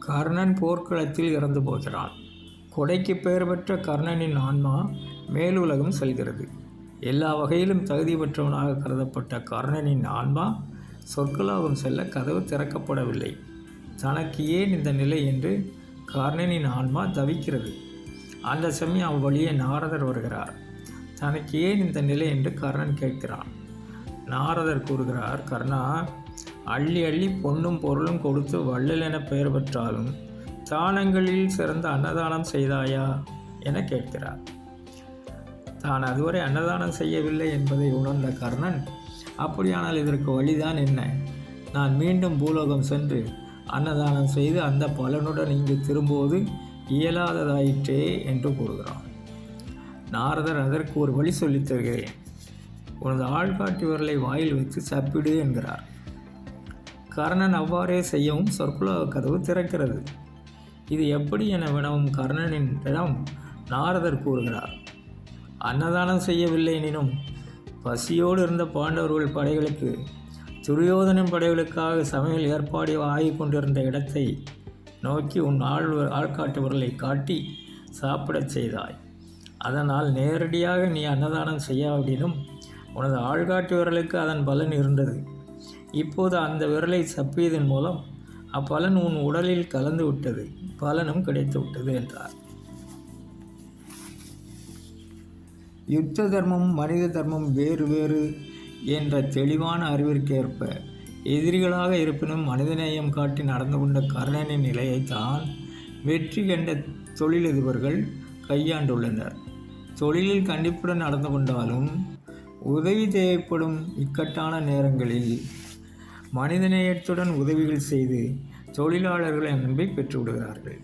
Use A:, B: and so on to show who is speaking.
A: கர்ணன் போர்க்களத்தில் இறந்து போகிறான் கொடைக்கு பெயர் பெற்ற கர்ணனின் ஆன்மா மேலுலகம் செல்கிறது. எல்லா வகையிலும் தகுதி பெற்றவனாக கருதப்பட்ட கர்ணனின் ஆன்மா சொற்களாகும் செல்ல கதவு திறக்கப்படவில்லை. தனக்கு ஏன் இந்த நிலை என்று கர்ணனின் ஆன்மா தவிக்கிறது. அந்த சமயம் அவ்வழியே நாரதர் வருகிறார். தனக்கு ஏன் இந்த நிலை என்று கர்ணன் கேட்கிறான். நாரதர் கூறுகிறார் கர்ணா அள்ளி அள்ளி பொன்னும் பொருளும் கொடுத்து வள்ளல் என பெயர் பெற்றாலும் தானங்களில் சிறந்த அன்னதானம் செய்தாயா? என கேட்கிறார். தான் அதுவரை அன்னதானம் செய்யவில்லை என்பதை உணர்ந்த கர்ணன் அப்படியானால் இதற்கு வழிதான் என்ன? நான் மீண்டும் பூலோகம் சென்று அன்னதானம் செய்து அந்த பலனுடன் இங்கு திரும்புவது இயலாததாயிற்றே என்று கூறுகிறான். நாரதர் அதற்கு ஒரு வழி சொல்லித் தருகிறேன். உனது ஆள்காட்டி விரலை வாயில் வைத்து சப்பிடு என்கிறார். கர்ணன் அவ்வாறே செய்யவும் சொற்குலா கதவு திறக்கிறது. இது எப்படி என வினவும் கர்ணனிடம் நாரதர் கூறுகிறார். அன்னதானம் செய்யவில்லை எனினும் பசியோடு இருந்த பாண்டவர்கள் படைகளுக்கு துரியோதனின் படைகளுக்காக சமையல் ஏற்பாடு ஆகிக் கொண்டிருந்த இடத்தை நோக்கி உன் ஆள் ஆள்காட்டு காட்டி சாப்பிடச் செய்தாய். அதனால் நேரடியாக நீ அன்னதானம் செய்யாவிடனும் உனது ஆள்காட்டு அதன் பலன் இருந்தது. இப்போது அந்த விரலை சப்பியதன் மூலம் அப்பலன் உன் உடலில் கலந்து விட்டது பலனும் கிடைத்து விட்டது என்றார். யுத்த தர்மம் மனித தர்மம் வேறு வேறு என்ற தெளிவான அறிவிற்கேற்ப எதிரிகளாக இருப்பினும் மனிதநேயம் காட்டி நடந்து கொண்ட கர்ணனின் நிலையைத்தான் வெற்றி கண்ட தொழிலதிபர்கள் கையாண்டுள்ளனர். தொழிலில் கண்டிப்புடன் நடந்து கொண்டாலும் உதவி தேவைப்படும் இக்கட்டான நேரங்களில் மனிதநேயத்துடன் உதவிகள் செய்து தொழிலாளர்களை அன்பை பெற்றுவிடுகிறார்கள்.